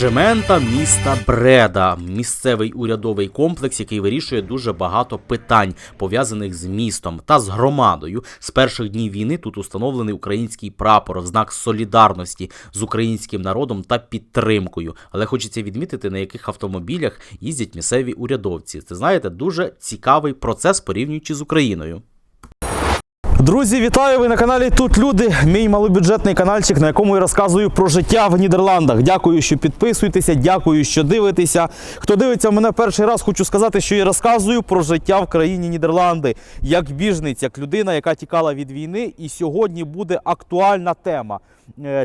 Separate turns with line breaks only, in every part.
Аджемента міста Бреда місцевий урядовий комплекс, який вирішує дуже багато питань, пов'язаних з містом та з громадою. З перших днів війни тут установлений український прапор в знак солідарності з українським народом та підтримкою. Але хочеться відмітити, на яких автомобілях їздять місцеві урядовці. Це знаєте, дуже цікавий процес порівнюючи з Україною.
Друзі, вітаю! Ви на каналі Тут Люди, мій малобюджетний каналчик, на якому я розказую про життя в Нідерландах. Дякую, що підписуєтеся, дякую, що дивитеся. Хто дивиться мене перший раз, хочу сказати, що я розказую про життя в країні Нідерланди як біжниця, як людина, яка тікала від війни. І сьогодні буде актуальна тема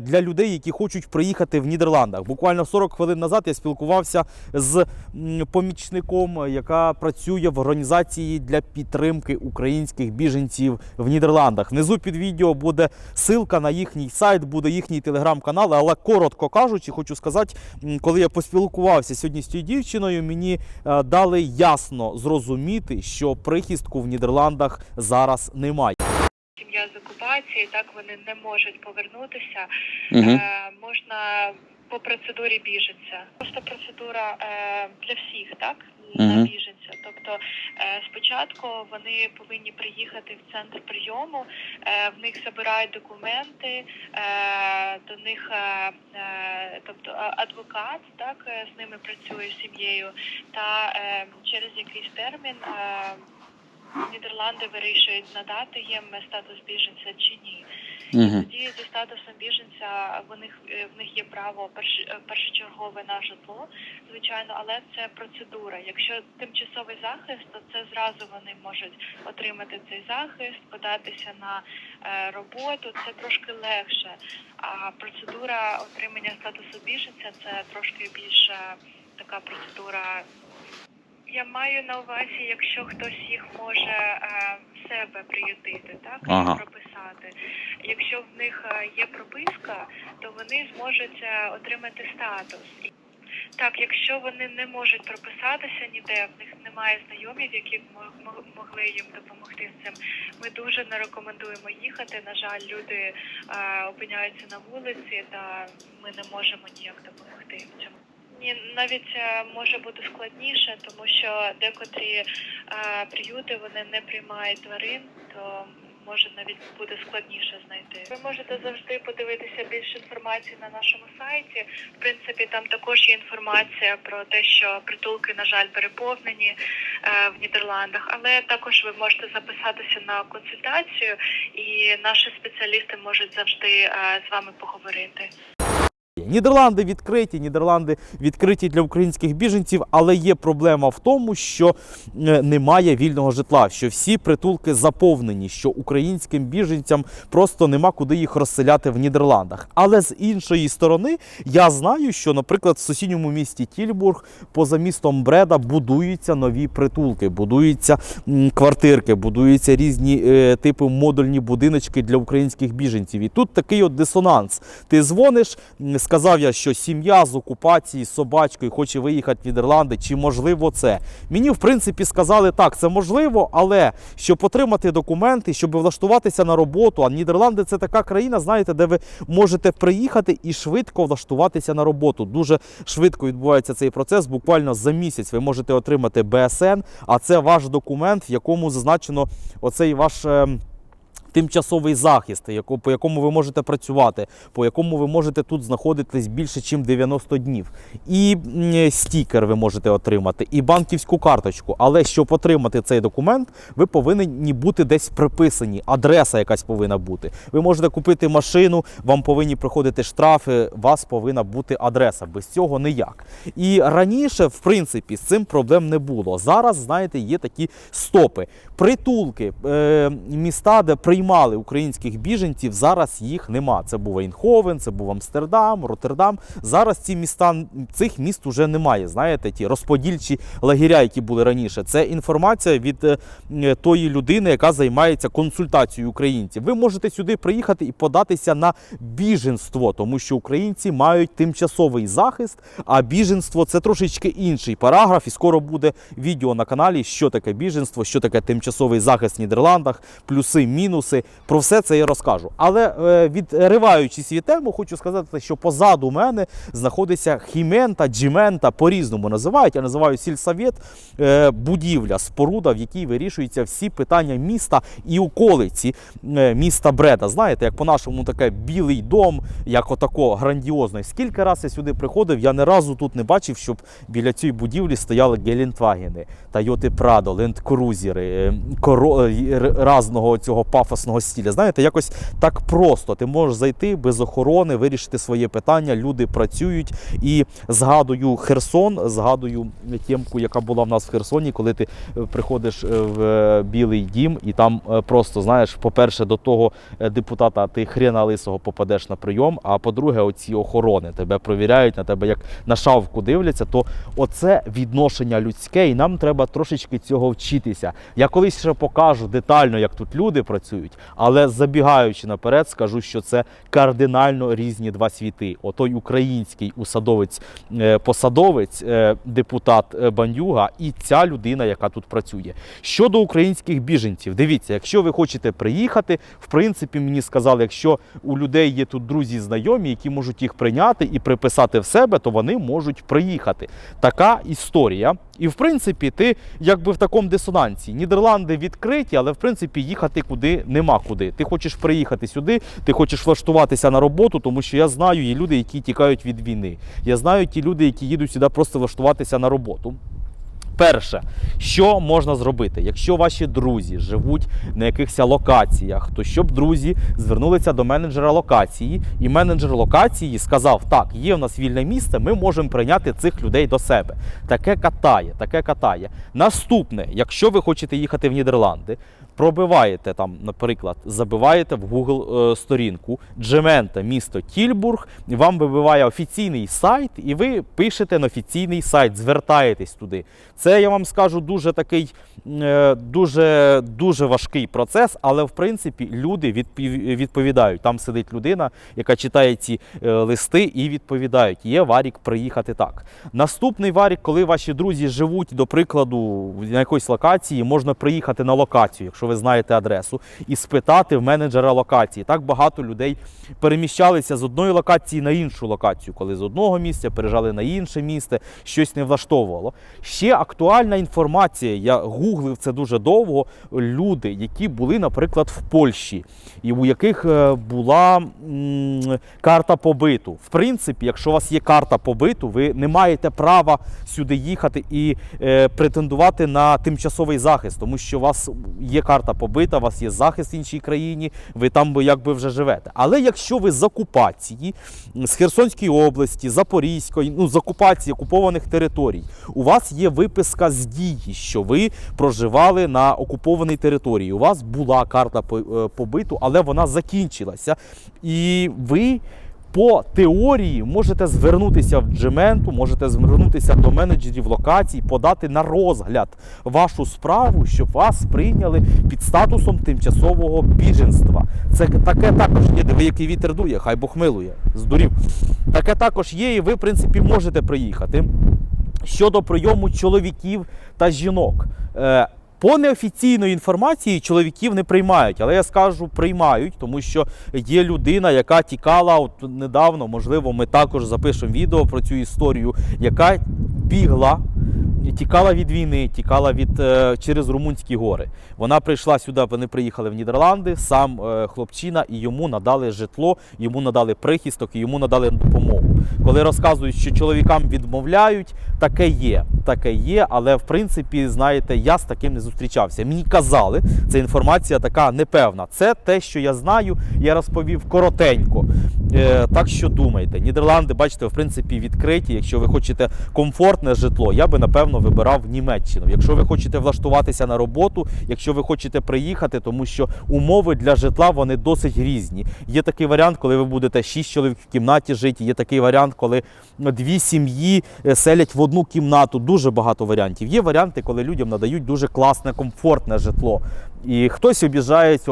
для людей, які хочуть приїхати в Нідерландах. Буквально 40 хвилин назад я спілкувався з помічником, яка працює в організації для підтримки українських біженців в Нідерландах. Внизу під відео буде ссылка на їхній сайт, буде їхній телеграм-канал. Але коротко кажучи, хочу сказати, коли я поспілкувався сьогодні з цією дівчиною, мені е, дали ясно зрозуміти, що прихистку в Нідерландах зараз немає.
сім'я з так вони не можуть повернутися.
Угу.
Е, можна по процедурі біженця. Просто процедура е, для всіх, так на біженця. Тобто е, спочатку вони повинні приїхати в центр прийому, е, в них забирають документи, е, до них е, е, тобто адвокат так е, з ними працює з сім'єю, та е, через якийсь термін. Е, Нідерланди вирішують надати їм статус біженця чи ні. Тоді зі статусом біженця в них е, в них є право перш, е, першочергове на житло, звичайно, але це процедура. Якщо тимчасовий захист, то це зразу вони можуть отримати цей захист, податися на е, роботу. Це трошки легше. А процедура отримання статусу біженця це трошки більше така процедура. Я маю на увазі, якщо хтось їх може е, в себе приютити, так
Ага.
прописати. Якщо в них е, є прописка, то вони зможуть е, отримати статус. Так, якщо вони не можуть прописатися ніде, в них немає знайомів, які б мо- мо- могли їм допомогти з цим. Ми дуже не рекомендуємо їхати. На жаль, люди е, опиняються на вулиці, та ми не можемо ніяк допомогти в цьому. Ні, навіть е, може бути складніше, тому що декотрі е, приюти вони не приймають тварин, то може навіть буде складніше знайти. Ви можете завжди подивитися більше інформації на нашому сайті. В принципі, там також є інформація про те, що притулки, на жаль, переповнені е, в Нідерландах, але також ви можете записатися на консультацію, і наші спеціалісти можуть завжди з вами поговорити.
Нідерланди відкриті, Нідерланди відкриті для українських біженців, але є проблема в тому, що е, немає вільного житла, що всі притулки заповнені, що українським біженцям просто нема куди їх розселяти в Нідерландах. Але з іншої сторони, я знаю, що, наприклад, в сусідньому місті Тільбург, поза містом Бреда, будуються нові притулки, будуються квартирки, будуються різні е, типи модульні будиночки для українських біженців. І тут такий от дисонанс. Ти дзвониш, м, сказав я, що сім'я з окупації з собачкою хоче виїхати в Нідерланди. Чи можливо це? Мені, в принципі, сказали, так, це можливо, але щоб отримати документи, щоб влаштуватися на роботу. А Нідерланди це така країна, знаєте, де ви можете приїхати і швидко влаштуватися на роботу. Дуже швидко відбувається цей процес. Буквально за місяць ви можете отримати БСН, а це ваш документ, в якому зазначено оцей ваш. Тимчасовий захист, по якому ви можете працювати, по якому ви можете тут знаходитись більше, ніж 90 днів. І стікер ви можете отримати, і банківську карточку. Але щоб отримати цей документ, ви повинні бути десь приписані. Адреса якась повинна бути. Ви можете купити машину, вам повинні приходити штрафи, у вас повинна бути адреса. Без цього ніяк. І раніше, в принципі, з цим проблем не було. Зараз, знаєте, є такі стопи. Притулки, е, міста, де приймали українських біженців, зараз їх нема. Це був Ейнховен, це був Амстердам, Роттердам. Зараз ці міста, цих міст уже немає. Знаєте, ті розподільчі лагеря, які були раніше. Це інформація від е, е, тої людини, яка займається консультацією українців. Ви можете сюди приїхати і податися на біженство, тому що українці мають тимчасовий захист, а біженство це трошечки інший параграф. І скоро буде відео на каналі, що таке біженство, що таке тимчасовий захист в Нідерландах, плюси, мінуси. Нюанси. Про все це я розкажу. Але е, відриваючись від теми, хочу сказати, що позаду мене знаходиться хімента, джімента, по-різному називають. Я називаю сільсовєт, е, будівля, споруда, в якій вирішуються всі питання міста і околиці е, міста Бреда. Знаєте, як по-нашому таке білий дом, як отако грандіозно. Скільки разів я сюди приходив, я не разу тут не бачив, щоб біля цієї будівлі стояли Гелендвагени, Тойоти Прадо, Лендкрузери, разного цього пафосного стиля. Знаєте, якось так просто. Ти можеш зайти без охорони, вирішити своє питання. Люди працюють і згадую Херсон, згадую тємку, яка була в нас в Херсоні, коли ти е, приходиш е, в е, Білий дім, і там просто знаєш, по-перше, до того депутата ти хрена лисого попадеш на прийом. А по-друге, оці охорони тебе провіряють на тебе, як на шавку дивляться. То оце відношення людське, і нам треба трошечки цього вчитися. Я колись ще покажу детально, як тут люди працюють, але забігаючи наперед, скажу, що це кардинально різні два світи. Отой український усадовець, е, е, депутат е, Бандюга, і ця людина, яка тут працює. Щодо українських біженців, дивіться, якщо ви хочете приїхати, в принципі, мені сказали, якщо у людей є тут друзі, знайомі, які можуть їх прийняти і приписати в себе, то вони можуть приїхати. Така історія. І в принципі, ти якби в такому дисонансі. Нідерланди відкриті, але в принципі їхати куди нема куди. Ти хочеш приїхати сюди, ти хочеш влаштуватися на роботу, тому що я знаю, є люди, які тікають від війни. Я знаю ті люди, які їдуть сюди просто влаштуватися на роботу. Перше, що можна зробити, якщо ваші друзі живуть на якихось локаціях, то щоб друзі звернулися до менеджера локації, і менеджер локації сказав: так, є в нас вільне місце, ми можемо прийняти цих людей до себе. Таке катає, таке катає. Наступне, якщо ви хочете їхати в Нідерланди, пробиваєте там, наприклад, забиваєте в Google е, сторінку Джемента, місто Тільбург, вам вибиває офіційний сайт, і ви пишете на офіційний сайт, звертаєтесь туди. Це я вам скажу дуже такий е, дуже, дуже важкий процес, але в принципі люди відповідають. Там сидить людина, яка читає ці е, листи і відповідають. Є варік приїхати так. Наступний варік, коли ваші друзі живуть, до прикладу, на якоїсь локації, можна приїхати на локацію, якщо ви знаєте адресу, і спитати в менеджера локації. Так багато людей переміщалися з одної локації на іншу локацію, коли з одного місця переїжджали на інше місце, щось не влаштовувало. Ще актуальна інформація. Я гуглив це дуже довго. Люди, які були, наприклад, в Польщі, і у яких е, була м, карта побиту. В принципі, якщо у вас є карта побиту, ви не маєте права сюди їхати і е, претендувати на тимчасовий захист, тому що у вас є карта побита, у вас є захист в іншій країні, ви там якби вже живете. Але якщо ви з окупації з Херсонської області, Запорізької, ну з окупації окупованих територій, у вас є виписка з дії, що ви проживали на окупованій території. У вас була карта е, побиту, але вона закінчилася. І ви по теорії можете звернутися в Джементу, можете звернутися до менеджерів локацій, подати на розгляд вашу справу, щоб вас прийняли під статусом тимчасового біженства. Це таке також є, диви, який вітер дує, хай Бог милує, здурів. Таке також є, і ви, в принципі, можете приїхати. Щодо прийому чоловіків та жінок. По неофіційної інформації чоловіків не приймають, але я скажу, приймають, тому що є людина, яка тікала от недавно. Можливо, ми також запишемо відео про цю історію, яка бігла. Тікала від війни, тікала від е, через Румунські гори. Вона прийшла сюди, вони приїхали в Нідерланди. Сам е, хлопчина і йому надали житло, йому надали прихисток і йому надали допомогу. Коли розказують, що чоловікам відмовляють, таке є, таке є, але в принципі, знаєте, я з таким не зустрічався. Мені казали, це інформація така непевна. Це те, що я знаю, я розповів коротенько. Е, так що думайте, Нідерланди, бачите, в принципі, відкриті. Якщо ви хочете комфортне житло, я би напевно вибирав Німеччину. Якщо ви хочете влаштуватися на роботу, якщо ви хочете приїхати, тому що умови для житла вони досить різні. Є такий варіант, коли ви будете 6 чоловік в кімнаті жити. Є такий варіант, коли дві сім'ї е, селять в одну кімнату. Дуже багато варіантів. Є варіанти, коли людям надають дуже класне, комфортне житло. І хтось обіжається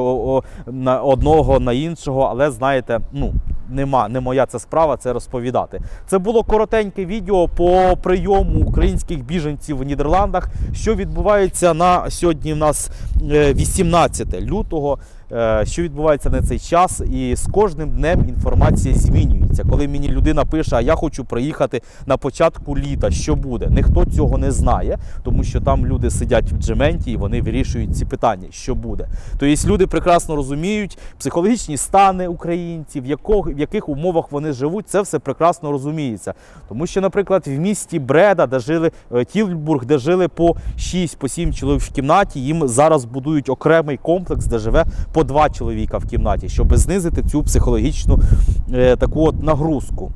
на одного на іншого, але знаєте, ну нема, не моя це справа це розповідати. Це було коротеньке відео по прийому українських біженців в Нідерландах, що відбувається на сьогодні. В нас е, 18 лютого. Е, що відбувається на цей час, і з кожним днем інформація змінюється. Коли мені людина пише, а я хочу приїхати на початку літа, що буде? Ніхто цього не знає, тому що там люди сидять в джементі і вони вирішують ці питання, що буде. Тобто люди прекрасно розуміють психологічні стани українців, в, яких умовах вони живуть, це все прекрасно розуміється. Тому що, наприклад, в місті Бреда, де жили е, Тілбург, де жили по 6 по 7 чоловік в кімнаті, їм зараз будують окремий комплекс, де живе по 2 чоловіка в кімнаті, щоб знизити цю психологічну е, таку от нагрузку.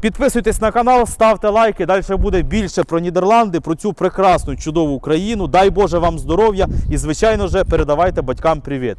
Підписуйтесь на канал, ставте лайки. Далі буде більше про Нідерланди, про цю прекрасну чудову країну. Дай Боже вам здоров'я і, звичайно ж, передавайте батькам привіт.